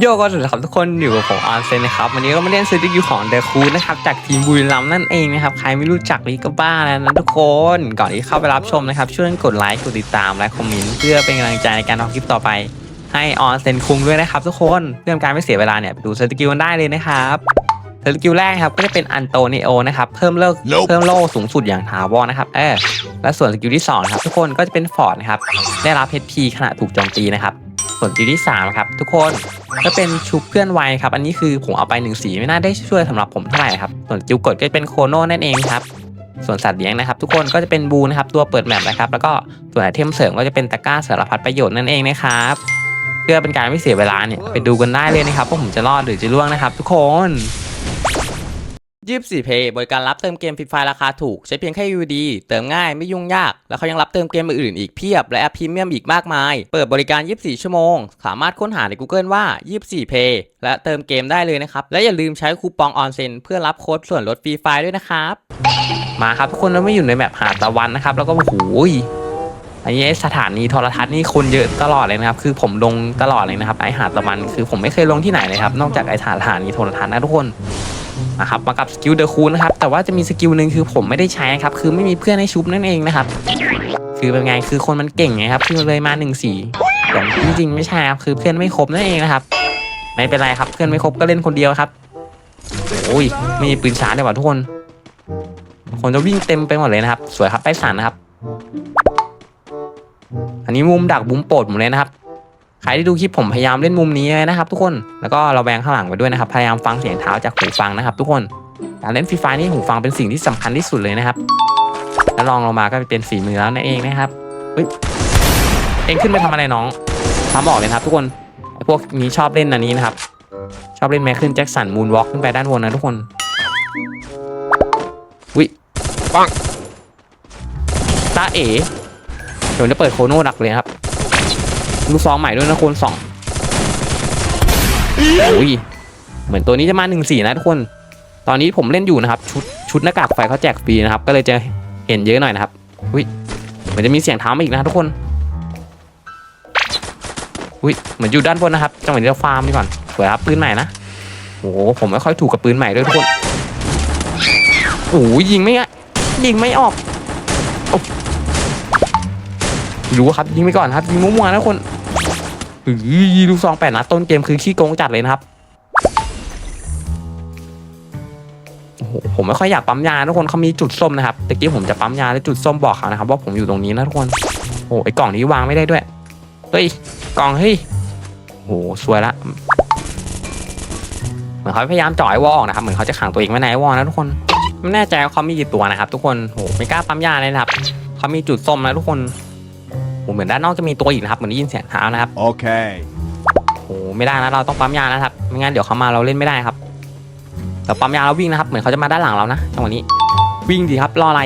โยก็สวัสดีครับทุกคนอยู่กับผมออนเซนนะครับวันนี้ก็มาเล่นซีรีส์ของเดอะคูนะครับจากทีมบุรีรัมย์นั่นเองนะครับใครไม่รู้จักลีก็บ้าแล้วนะทุกคนก่อนที่เข้าไปรับชมนะครับช่วยกดไลค์กดติดตามและคอมเมนต์เพื่อเป็นกำลังใจในการทำคลิปต่อไป ให้ออนเซนคุงด้วยนะครับทุกคนเพื่อการไม่เสียเวลาเนี่ยไปดูสกิลกันได้เลยนะครับ สกิลแรกครับก็จะเป็นอันโตนิโอนะครับเพิ่มเลิก Nope เพิ่มโล่สูงสุดอย่างถาวรนะครับเออและส่วนสกิลที่สองนะครับทุกคนก็จะเป็นฟอร์ดนะครับได้รับเพชรพีขณะถูกโจมตีนะครับส่วนสกิลที่3นะครับทุกคนก็เป็นชุบเพื่อนไวครับอันนี้คือผมเอาไปหนึ่งสีไม่น่าได้ช่วยสำหรับผมเท่าไหร่ครับส่วนสกิลกดก็จะเป็นโคโน่นั่นเองครับส่วนสัตว์เลี้ยงนะครับ ทุกคนก็จะเป็นบูนะครับตัวเปิดแมปนะครับแล้วก็ส่วนไอเทมเสริมก็จะเป็นตะกร้าสารพัดประโยชน์นั่นเองนะครับเพื่อเป็นการไม่เสียเวลาเนี่ยไปดูกันได้เลยนะครับว่าผมจะรอดหรือจะล่วงนะครับ ทุกคน ยีบสี่เพย์บริการรับเติมเกมฟรีไฟราคาถูก ใช้เพียงแค่ UD เติมง่ายไม่ยุ่งยาก แล้วเขายังรับเติมเกมอื่นอีกเพียบ และแอปพรีเมียมอีกมากมาย เปิดบริการ 24 ชั่วโมง สามารถค้นหาใน Google ว่า 24 Pay และเติมเกมได้เลยนะครับ และอย่าลืมใช้คูปองออนเซนเพื่อรับโค้ดส่วนลดฟรีไฟด้วยนะครับ มาครับทุกคนเราไม่อยู่ในแบบหาดตะวันนะครับ แล้วก็โอ้โหย อันนี้สถานีโทรทัศน์นี่คนเยอะตลอดเลยนะครับ คือผมลงตลอดเลยนะครับ ไอหาดตะวันคือผมไม่เคยลงที่ไหนเลยครับ นอกจากไอสถานีโทรทัศน์นะทุกคนนะครับมากับสกิลเดอะคูนนะครับ แต่ว่าจะมีสกิลหนึ่งคือผมไม่ได้ใช้ครับ คือไม่มีเพื่อนให้ชุบนั่นเองนะครับ คือเป็นไง คือคนมันเก่งไงครับ คือเลยมาหนึ่งสี่แต่จริงๆ ไม่ใช่ครับ คือเพื่อนไม่ครบนั่นเองนะครับ ไม่เป็นไรครับ เพื่อนไม่ครบก็เล่นคนเดียวครับ โอ้ย ไม่มีปืนชาร์จเลยว่ะทุกคน คนจะวิ่งเต็มไปหมดเลยนะครับ สวยครับไปสันนะครับ อันนี้มุมดักบุ้มโปรดผมเลยนะครับ ใครที่ดูคลิปผมพยายามเล่นมุมนี้เลยนะครับ ทุกคน แล้วก็เราแวงข้างหลังไปด้วยนะครับ พยายามฟังเสียงเท้าจากหูฟังนะครับ ทุกคน การเล่นฟรีไฟนี่หูฟังเป็นสิ่งที่สำคัญที่สุดเลยนะครับ แล้วลองลงมาก็เป็นฝีมือแล้วนั่นเองนะครับเฮ้ย เองขึ้นไปทำอะไรน้องทำบอกเลยครับ ทุกคนไอพวกนี้ชอบเล่นอันนี้นะครับ ชอบเล่นแมคขึ้นแจ็คสันมูนวอล์กขึ้นไปด้านบนนะทุกคนวิปังตาเอ๋ ดี๋ยวผมจะเปิดโคโน่ดักเลยครับลูกซองใหม่ด้วยนะคูณสองโอ้ยเหมือนตัวนี้จะมาหนึ่งสี่นะทุกคน ตอนนี้ผมเล่นอยู่นะครับชุดชุดหน้ากากไฟเขาแจกฟรีนะครับ ก็เลยจะเห็นเยอะหน่อยนะครับอุ้ยเหมือนจะมีเสียงเท้ามาอีกนะทุกคนอุ้ยเหมือนอยู่ด้านบนนะครับจังหวะนี้เราฟาร์มดีก่อนสวยครับปืนใหม่นะโอ้โหผมไม่ค่อยถูกกับปืนใหม่ด้วยทุกคนโอ้ยยิงไม่ยิงไม่ออก รู้ครับยิงไปก่อนครับยิงมั่วๆนะคนอือลูกซองแปดนัดต้นเกมคือขี้โกงจัดเลยนะครับโอ้โหผมไม่ค่อยอยากปั๊มยาทุกคนเขามีจุดส้มนะครับตะกี้ผมจะปั๊มยาแล้วจุดส้มบอกเขานะครับว่าผมอยู่ตรงนี้นะทุกคนโอ้โหไอ้กล่องนี้วางไม่ได้ด้วยเฮ้ยกล่องเฮ้ยโอ้โหสวยละเหมือนเขาพยายามจ่อยวอออกนะครับเหมือนเขาจะขังตัวเองไว้ในวอนะทุกคนไม่แน่ใจว่าเขามีกี่ตัวนะครับ ทุกคนโอ้โหไม่กล้าปั๊มยาเลยนะครับเขามีจุดส้มนะทุกคน เหมือนด้านนอกจะมีตัวอีกนะครับเหมือนได้ยินเสียงเท้านะครับ Okay. โอ้ไม่ได้นะเราต้องปั๊มยานะครับไม่งั้นเดี๋ยวเขามาเราเล่นไม่ได้ครับเราปั๊มยาเราวิ่งนะครับ เหมือนเขาจะมาด้านหลังเรานะจังหวะนี้ วิ่งดีครับรออะไร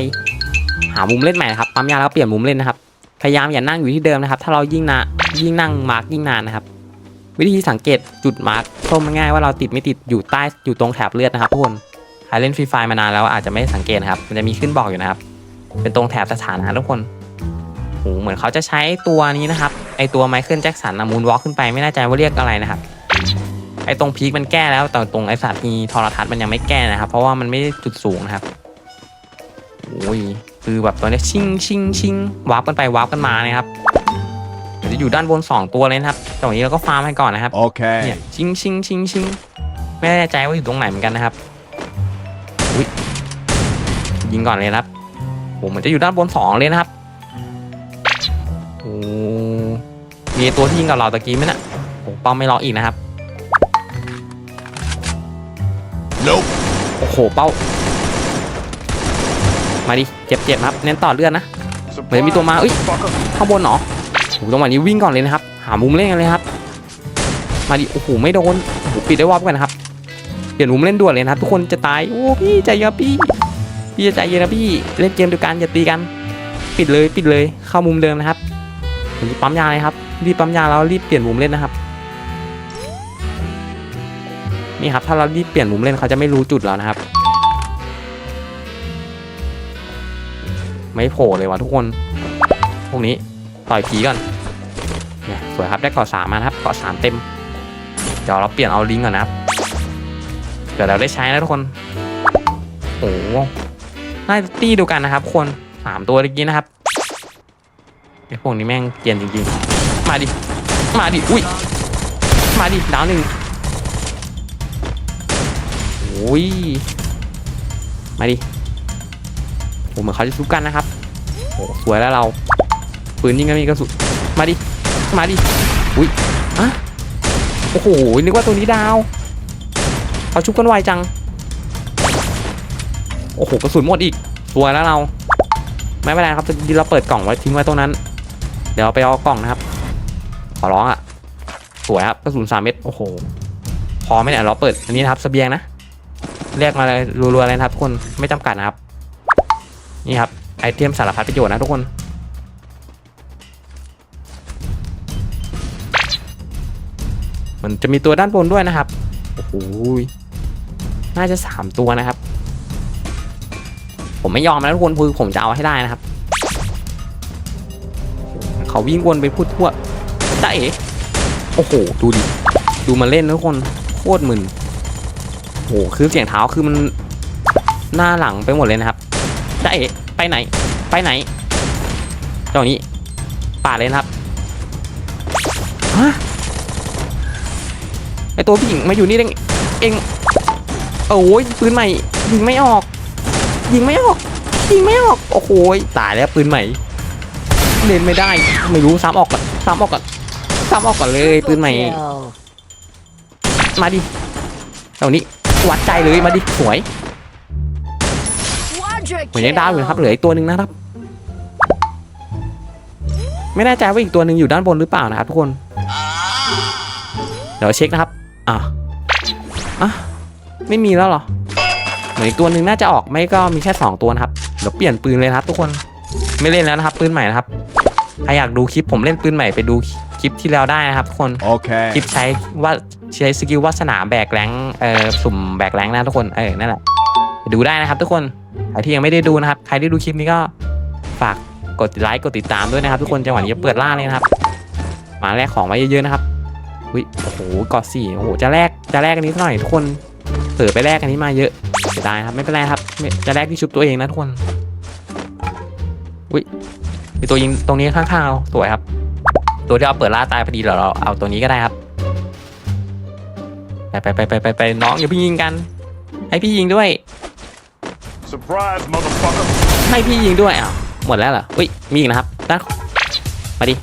หามุมเล่นใหม่นะครับปั๊มยาแล้วเปลี่ยนมุมเล่นนะครับพยายามอย่านั่งอยู่ที่เดิมนะครับ ถ้าเรายิ่งนะยิ่งนั่งมาร์กยิ่งนานนะครับ วิธีสังเกตจุดมาร์กส้มง่ายๆว่าเราติดไม่ติดอยู่ใต้อยู่ตรงแถบเลือดนะครับทุกคนใครเล่นฟรีไฟมานานแล้วอาจจะไม่สังเกตนะครับมันจะมีขึ้นบอกอยู่นะครับ เป็นตรงแถบสถานะทุกคนโอ้โหเหมือนเขาจะใช้ตัวนี้นะครับ ไอตัวไมเคิลแจ็คสันมูนวอล์กขึ้นไปไม่แน่ใจว่าเรียกอะไรนะครับ ไอตรงพีคมันแก้แล้ว แต่ตรงไอสถานีโทรทัศน์มันยังไม่แก้นะครับ เพราะว่ามันไม่ได้จุดสูงนะครับโอ้ยคือแบบตัวเนี้ยชิงชิงชิงวาร์ปกันไปวาร์ปกันมานะครับเดี๋ยวจะอยู่ด้านบน 2 ตัวเลยนะครับตรงนี้เราก็ฟาร์มให้ก่อนนะครับเนี่ย Okay. ชิงชิงชิงชิงไม่แน่ใจว่าอยู่ตรงไหนเหมือนกันนะครับอุ๊ยยิงก่อนเลยนะครับโอ้เหมือนจะอยู่ด้านบนสองเลยนะครับ โอ้มีตัวที่ยิงกับเราตะกี้ไหมนะโอ้เป้าไม่ล็อกอีกนะครับ Nope. โอ้โหเป้า มาดิ เจ็บเจ็บครับเน้นต่อเลือดนะ เหมือนมีตัวมาเอ้ยข้างบนเหรอโอ้โหจังหวะนี้วิ่งก่อนเลยนะครับ หามุมเล่นกันเลยครับ มาดิโอ้โหไม่โดนโอ้โหปิดได้วอบกันนะครับเปลี่ยนมุมเล่นด่วนเลยนะครับ ทุกคนจะตายโอ้พี่ใจเย็นครับพี่พี่จะใจเย็นนะพี่เล่นเกมเดียวกันอย่าตีกัน ปิดเลยปิดเลยเข้ามุมเดิมนะครับ ผมจะปั๊มยาเลยครับรีบปั๊มยาแล้วรีบเปลี่ยนมุมเล่นนะครับนี่ครับถ้าเรารีบเปลี่ยนมุมเล่นเขาจะไม่รู้จุดแล้วนะครับ ไม่โผล่เลยว่ะทุกคน พวกนี้ต่อยผีก่อนเนี่ยสวยครับได้เกาะสามมาครับเกาะสามเต็มเดี๋ยวเราเปลี่ยนเอาลิงก์ก่อนนะครับเดี๋ยวเราได้ใช้นะทุกคนโอ้โหน่าจะตีดูกันนะครับคนสามตัวเมื่อกี้นะครับ ไอพวกนี้แม่งเกรียนจริงๆ มาดิ มาดิ อุ้ย มาดิดาวหนึ่งโอ้ย มาดิโอ้เหมือนเขาจะสู้กันนะครับโอ้สวยแล้วเราปืนยิงก็มีกระสุนมาดิ มาดิ อุ้ยอะโอ้โห นึกว่าตัวนี้ดาวเขาชุบกันไวจัง โอ้โห กระสุนหมดอีกสวยแล้วเรา ไม่เป็นไรครับเราเปิดกล่องไว้ทิ้งไว้ตรงนั้น เดี๋ยวเอาไปเอากล่องนะครับ ขอร้องอะ สวยครับกระสุนสามเม็ดโอ้โห พอไหมเนี่ยเราเปิดอันนี้นะครับเสบียงนะเรียกมาเลยรัวๆเลยนะครับทุกคนไม่จำกัดนะครับ นี่ครับไอเทมสารพัดประโยชน์นะทุกคนมันจะมีตัวด้านบนด้วยนะครับ โอ้โห น่าจะสามตัวนะครับ ผมไม่ยอมนะทุกคนคือผมจะเอาให้ได้นะครับ เขาวิ่งวนไปพูดทั่วจ้าเอ๋โอ้โห ดูดิ ดูมาเล่นนะทุกคน โคตรมึนโอ้โห คือเสียงเท้าคือมันหน้าหลังไปหมดเลยนะครับจ้าเอ๋ไปไหน ไปไหนเจ้านี้ป่าเลยนะครับ ฮะ ไอตัวผู้หญิงมาอยู่นี่ได้ไงเองโอ้ยปืนใหม่ยิงไม่ออก ยิงไม่ออก ยิงไม่ออก โอ้โหตายแล้วปืนใหม่ เล่นไม่ได้ ไม่รู้ซ้ำออกก่อนซ้ำออกก่อนซ้ำออกก่อนเลยปืนใหม่ มาดิเท่านี้วัดใจเลยมาดิสวยเหมือนยังดาวอยู่นะครับเหลืออีกตัวหนึ่งนะครับ ไม่แน่ใจว่าอีกตัวหนึ่งอยู่ด้านบนหรือเปล่านะครับทุกคน เดี๋ยวเช็คนะครับอะอะไม่มีแล้วเหรอเหมือนอีกตัวหนึ่งน่าจะออกไม่ก็มีแค่สองตัวนะครับเดี๋ยวเปลี่ยนปืนเลยนะครับทุกคน ไม่เล่นแล้วนะครับปืนใหม่นะครับใครอยากดูคลิปผมเล่นปืนใหม่ไปดูคลิปที่แล้วได้นะครับทุกคน Okay. คลิปใช้ว่าใช้สกิลวาสนาแบกแรงเอ่อสุ่มแบกแรงนะทุกคนเออนั่นแหละไปดูได้นะครับ ทุกคนใครที่ยังไม่ได้ดูนะครับ ใครที่ดูคลิปนี้ก็ฝากกดไลค์กดติดตามด้วยนะครับ ทุกคนจังหวะนี้จะเปิดล่าเลยนะครับมาแลกของไว้เยอะๆนะครับอุ้ยโอ้โหกอดสี่โอ้โหจะแลกจะแลกอันนี้สักหน่อยทุกคนเปิดไปแลกอันนี้มาเยอะเสียดายครับไม่เป็นไรครับไม่จะแลกที่ชุบตัวเองนะทุกคน อุ้ยมีตัวยิงตรงนี้ข้างๆเราสวยครับ ตัวที่เราเปิดล่าตายพอดีเดี๋ยวเราเอาตัวนี้ก็ได้ครับ ไปไปไปไปไปไปน้องอย่าเพิ่งยิงกัน ให้พี่ยิงด้วย Surprise, motherfucker. ให้พี่ยิงด้วยอ้าวหมดแล้วเหรออุ้ยมีอีกนะครับด้านมาดิ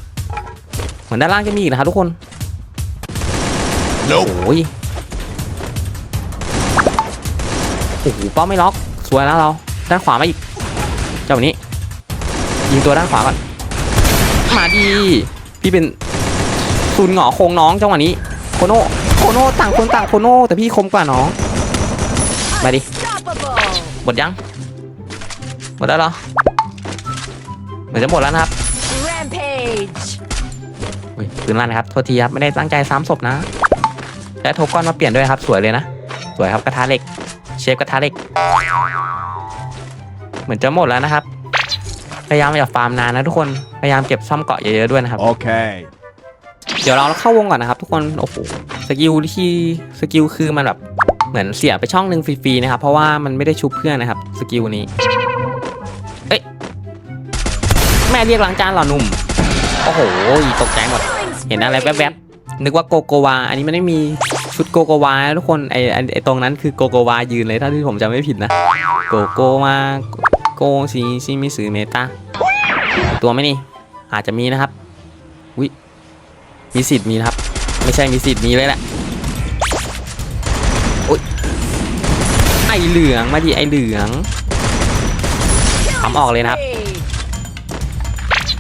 เหมือนด้านล่างจะมีอีกนะครับทุกคน Nope. โอ้ยโอ้โหเป้าไม่ล็อก สวยแล้วเรา ด้านขวามาอีก เจ้านี้ ยิงตัวด้านขวาก่อนมาดี พี่เป็นศูนย์หงอโคงน้องจังหวะนี้โคโน่โคโน่ต่างคนต่างโคโน่แต่พี่คมกว่าน้องมาดิหมดยังหมดแล้วเหรอเหมือนจะหมดแล้วนะครับ Rampage! อุ้ยปืนลั่นนะครับโทษทีครับไม่ได้ตั้งใจซ้ำศพนะ และโทก้อนมาเปลี่ยนด้วยครับ สวยเลยนะ สวยครับกระทะเหล็ก เชฟกระทะเหล็ก เหมือนจะหมดแล้วนะครับ พยายามอย่าฟาร์มนานนะทุกคนพยายามเก็บซ่อมเกาะเยอะๆด้วยนะครับ Okay. เดี๋ยวเราเข้าวงก่อนนะครับทุกคนโอ้โหสกิลที่สกิลคือมันแบบเหมือนเสียไปช่องหนึ่งฟรีๆนะครับ เพราะว่ามันไม่ได้ชุบเพื่อนนะครับสกิลนี้เอ้ยแม่เรียกล้างจานเหรอหนุ่มโอ้โหตกใจหมด เห็นอะไรแวบๆนึกว่าโกโกวา อันนี้มันไม่มีชุดโกโกวานะทุกคนไอไอ้ไอตรงนั้นคือโกโกวายืนเลยถ้าที่ผมจำไม่ผิดนะโกโกวา โกซีซิมิสือเมตาตัวไหมนี่ อาจจะมีนะครับวิมีสิทธิ์มีนะครับ ไม่ใช่มีสิทธิ์มีเลยแหละโอ๊ยไอเหลืองมาดิไอเหลืองทำออกเลยนะครับ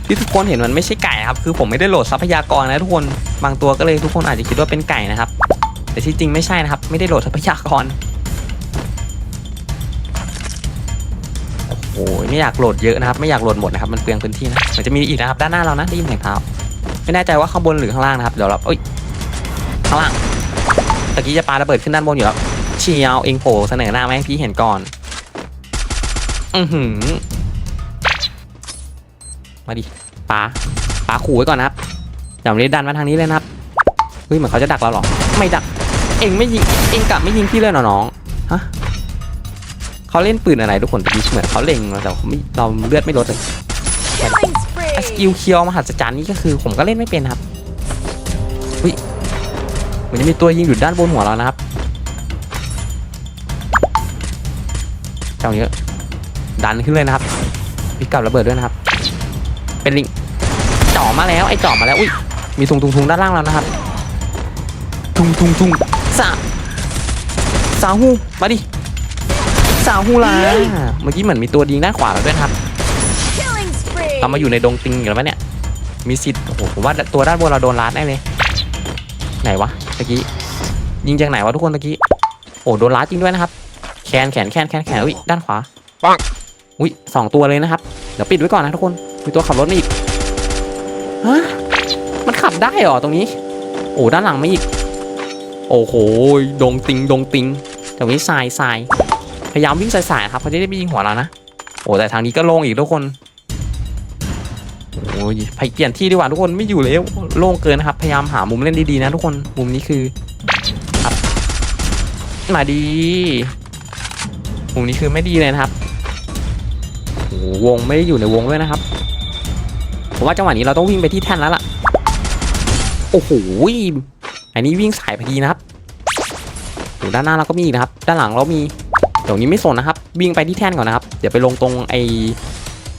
ที่ทุกคนเห็นมันไม่ใช่ไก่ครับ คือผมไม่ได้โหลดทรัพยากรนะทุกคน บางตัวก็เลยทุกคนอาจจะคิดว่าเป็นไก่นะครับ แต่ที่จริงไม่ใช่นะครับ ไม่ได้โหลดทรัพยากร โอ้โหไม่อยากโหลดเยอะนะครับ ไม่อยากโหลดหมดนะครับ มันเปลืองพื้นที่นะเหมันจะมีอีกนะครับ ด้านหน้าเรานะได้ยินเสียงเท้า ไม่แน่ใจว่าข้างบนหรือข้างล่างนะครับ เดี๋ยวเราเอ้ย ข้างล่าง ตะกี้จะปาระเบิดขึ้นด้านบนอยู่แล้ว เชียวเองโผล่เสนอหน้ามาให้พี่เห็นก่อน อือหือ มาดิปาปาขู่ไว้ก่อนนะครับอย่ามาเล่นดันมาทางนี้เลยนะครับ เฮ้ยเหมือนเขาจะดักเราหรอ ไม่ดัก เองไม่ยิง เองกลับไม่ยิงพี่เลยหรอน้อง ฮะ เขาเล่นปืนอะไรทุกคนแต่เหมือนเขาเล็งแต่เขาไม่เราเลือดไม่ลดเลย Killing ไอ้ spree. สกิลเคียวมหัศจรรย์นี่ก็คือผมก็เล่นไม่เป็นครับอุ้ยเหมือนจะมีตัวยิงอยู่ด้านบนหัวเรานะครับเจ้านี้ดันขึ้นเลยนะครับมีกับระเบิดด้วยนะครับ เป็นลิงจ่อมาแล้วไอ้จ่อมาแล้วอุ้ยมีทุงทุงทุงด้านล่างแล้วนะครับ ทุงทุงทุงสาสาหูมาดิ สาหูลาเมื่อกี้เหมือนมีตัวยิงด้านขวาเราด้วยนะครับ Killing spree. เรามาอยู่ในดงติงอีกแล้วปะเนี่ย มีสิทธิ์โอ้โหผมว่าตัวด้านบนเราโดนลัดแน่เลย ไหนวะตะกี้ยิงจากไหนวะทุกคนตะกี้โอ้โดนลัดจริงด้วยนะครับ แขนแขนแขนแขนแขนอุ้ยด้านขวาปังอุ้ยสองตัวเลยนะครับ เดี๋ยวปิดไว้ก่อนนะทุกคนมีตัวขับรถมาอีกฮะมันขับได้เหรอตรงนี้ โอ้ด้านหลังมาอีก โอ้โหดงติงดงติงตรงนี้ทรายทราย พยายามวิ่งสายๆครับเขาจะได้ไม่ยิงหัวเรานะ โอ้แต่ทางนี้ก็โล่งอีกทุกคนโอ้ยไปเปลี่ยนที่ดีกว่าทุกคนไม่อยู่แล้วโล่งเกินนะครับ พยายามหามุมเล่นดีๆนะทุกคนมุมนี้คือครับมาดี มุมนี้คือไม่ดีเลยนะครับโอ้วงไม่ได้อยู่ในวงด้วยนะครับผมว่าจังหวะนี้เราต้องวิ่งไปที่แท่นแล้วล่ะโอ้โหอันนี้วิ่งสายพอดีนะครับด้านหน้าเราก็มีนะครับ ด้านหลังเรามี เดี๋ยวนี้ไม่สนนะครับวิ่งไปที่แท่นก่อนนะครับเดี๋ยวไปลงตรงไอ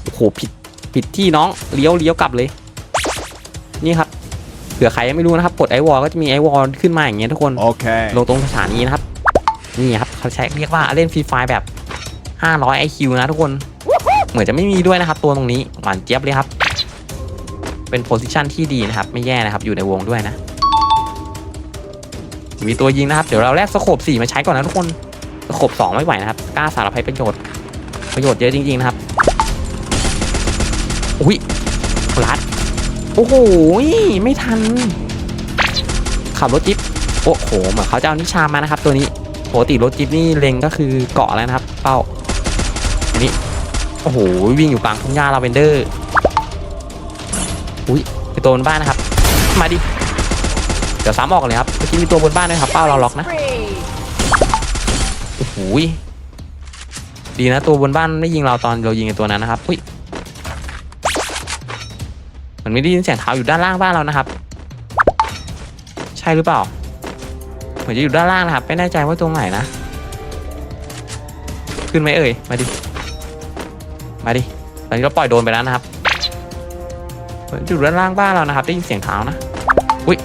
โอ้โหผิดผิดที่น้องเลี้ยวเลี้ยวกลับเลย นี่ครับเผื่อใครยังไม่รู้นะครับกดไอวอลก็จะมีไอวอลขึ้นมาอย่างเงี้ยทุกคน Okay. ลงตรงสถานีนะครับนี่ครับเขาใช้เรียกว่าเล่นฟรีไฟแบบ 500 IQ นะทุกคน เหมือนจะไม่มีด้วยนะครับ ตัวตรงนี้หวานเจี๊ยบเลยครับ เป็นโพสิชันที่ดีนะครับ ไม่แย่นะครับ อยู่ในวงด้วยนะ มีตัวยิงนะครับ เดี๋ยวเราแลกสโคบ4มาใช้ก่อนนะทุกคน สโคบ2ไม่ไหวนะครับกล้าสารพัดประโยชน์ ประโยชน์เยอะจริงๆนะครับอุ้ยลัดโอ้โหไม่ทัน ขับรถจิ๊บโอ้โหเหมือนเขาจะเอานิชามานะครับ ตัวนี้ปกติรถจิ๊บนี่เล็งก็คือเกาะแล้วนะครับ เป้าอันนี้โอ้โหวิ่งอยู่กลางทุ่งหญ้าลาเวนเดอร์อุ้ยไปตัวบนบ้านนะครับ มาดิ เดี๋ยวซ้ำออกเลยครับเมื่อกี้มีตัวบนบ้านด้วยครับเป้าเราล็อกนะ โอ้โหดีนะตัวบนบ้านไม่ยิงเราตอนเรายิงไอ้ตัวนั้นนะครับอุ้ยมันไม่ได้ยินเสียงเท้าอยู่ด้านล่างบ้านเรานะครับ ใช่หรือเปล่า เหมือนจะอยู่ด้านล่างนะครับ ไม่แน่ใจว่าตรงไหนนะ ขึ้นไหมเอ่ย มาดิ มาดิ ตอนนี้เราปล่อยโดนไปแล้วนะครับเหมือนอยู่ด้านล่างบ้านเรานะครับ ได้ยินเสียงเท้านะ อุ้ย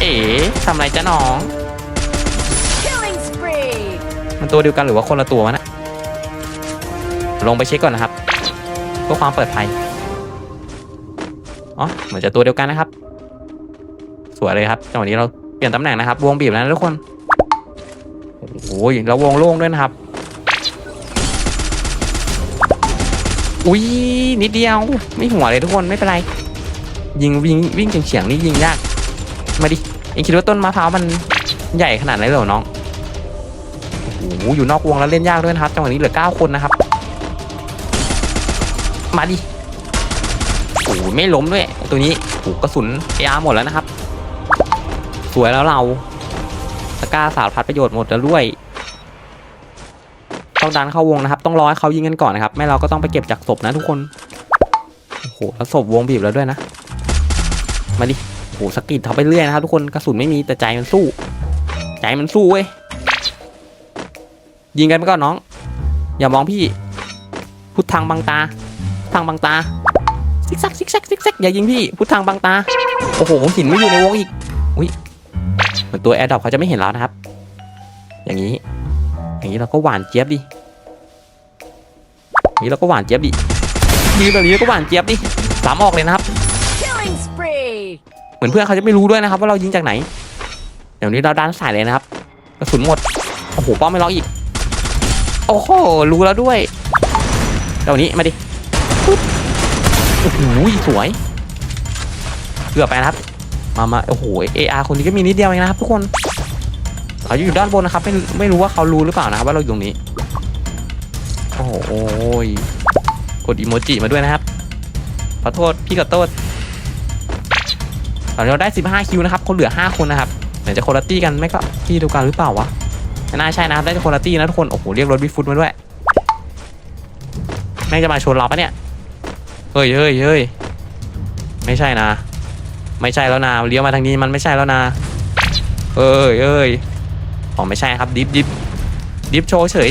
เอ๋ทำอะไรจ๊ะน้อง มันตัวเดียวกันหรือว่าคนละตัววะนะลงไปเช็คก่อนนะครับเพื่อความปลอดภัยอ๋อเหมือนจะตัวเดียวกันนะครับ สวยเลยครับจังหวะนี้เราเปลี่ยนตำแหน่งนะครับ วงบีบแล้วนะทุกคนโอ้โหแล้ววงโล่งด้วยนะครับอุ้ยนิดเดียวไม่หัวเลยทุกคนไม่เป็นไร ยิงวิ่งวิ่งเฉียงๆนี่ยิงยาก มาดิเองคิดว่าต้นมะพร้าวมันใหญ่ขนาดไหนเหรอน้อง โอ้อยู่นอกวงแล้วเล่นยากด้วยนะครับจังหวะนี้เหลือ 9 คนนะครับ มาดิโอ้ไม่ล้มด้วย ตัวนี้โอ้กระสุนเออาหมดแล้วนะครับ สวยแล้วเราตะก้าสารพัดประโยชน์หมดแล้วด้วยต้องดันเข้าวงนะครับ ต้องรอให้เขายิงกันก่อนนะครับ ไม่เราก็ต้องไปเก็บจากศพนะทุกคน โอ้โห แล้วศพวงบีบแล้วด้วยนะ มาดิ โอ้โหสกิดเขาไปเรื่อยนะครับทุกคน กระสุนไม่มีแต่ใจมันสู้ ใจมันสู้เว้ย ยิงกันไปก่อนน้อง อย่ามองพี่ พุทธังบังตาพุทธังบังตา ซิกแซกซิกแซกซิกแซกอย่ายิงพี่ พุทธังบังตา โอ้โหหินไม่อยู่ในวงอีก อุ้ยเหมือนตัวแอร์ดรอปเขาจะไม่เห็นเรานะครับ อย่างนี้ อย่างนี้เราก็หวานเจี๊ยบดิอย่างนี้เราก็หวานเจี๊ยบดิยืนแบบนี้เราก็หวานเจี๊ยบดิสามออกเลยนะครับ Killing spree. เหมือนเพื่อนเขาจะไม่รู้ด้วยนะครับ ว่าเรายิงจากไหนเดี๋ยวนี้เราดันสายเลยนะครับกระสุนหมด โอ้โหป้อมไม่ล็อกอีก โอ้โห รู้แล้วด้วยเดี๋ยวนี้มาดิปุ๊บโอ้โหสวย เกือบไปนะครับ มามาโอ้โห AR คนนี้ก็มีนิดเดียวเองนะครับ ทุกคน เขาอยู่ด้านบนนะครับ ไม่ไม่รู้ว่าเขารู้หรือเปล่านะครับ ว่าเราอยู่ตรงนี้ โอ้โหกดอีโมจิมาด้วยนะครับ ขอโทษพี่ขอโทษตอนนี้เราได้ 15 คิวนะครับเขาเหลือ 5 คนนะครับ เหมือนจะโคลตี้กันไม่ก็ที่เดูกันหรือเปล่าวะ น่าใช่นะครับได้โคลตี้นะทุกคน โอ้โห เรียกรถบิ๊กฟุตมาด้วย แม่งจะมาชนเราปะเนี่ย เฮ้ยเฮ้ยเฮ้ยไม่ใช่นะ ไม่ใช่แล้วนะเลี้ยวมาทางนี้มันไม่ใช่แล้วนะเอ้ยเอ้ยอ๋อไม่ใช่ครับ ดิฟดิฟดิฟโชว์เฉย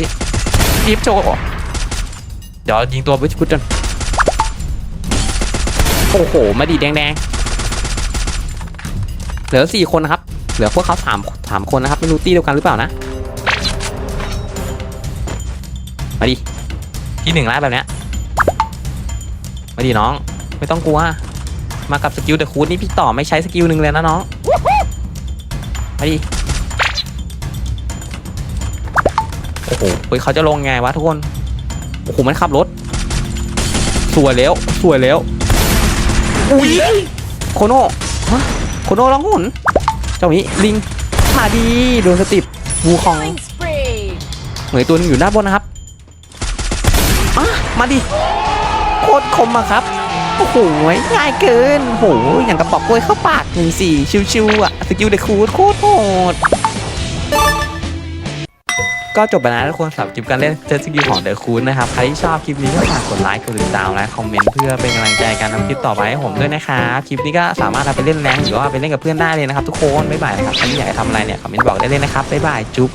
ดิฟโชว์ เดี๋ยวยิงตัวบิ๊กฟุตกันโอ้โห มาดีแดงแดงๆ เหลือสี่คนนะครับ เหลือพวกเขาสามสามคนนะครับ ไม่รู้ตีเดียวกันหรือเปล่านะ มาดิที่หนึ่งแล้วแบบเนี้ยมาดิน้อง ไม่ต้องกลัว มากับสกิลแต่คูดนี่พี่ต่อไม่ใช้สกิลหนึ่งเลยนะน้องมาดิโอ้โหเฮ้ยเขาจะลงไงวะทุกคนโอ้โหมันขับรถ สวยแล้วสวยแล้วอุ้ยโคโน่ฮะโคโน่ร้องหุนเจ้าหนี้ลิงมาดีโดนสติปวูของ Killing spree. เหมยตัวหนึงอยู่ด้านบนนะครับอะ มาดิโคตรคมอะครับโอ้โหง่ายเกินโอ้โหอย่างกระป๋องกล้วยเข้าปากหนึ่งสี่ชิวๆอะสกิลเดอะคูดโคตรโหดก็จบไปแล้วทุกคนสำหรับคลิปการเล่นเซตสกิลของเดอะคูดนะครับ ใครที่ชอบคลิปนี้ก็ฝากกดไลค์กดติดตามและคอมเมนต์เพื่อเป็นกำลังใจการทำคลิปต่อไปให้ผมด้วยนะครับคลิปนี้ก็สามารถเอาไปเล่นแรงหรือว่าไปเล่นกับเพื่อนได้เลยนะครับทุกคนบ๊ายบายนะครับใครที่อยากทำอะไรเนี่ยคอมเมนต์บอกได้เลยนะครับบ๊ายบายจุ๊บ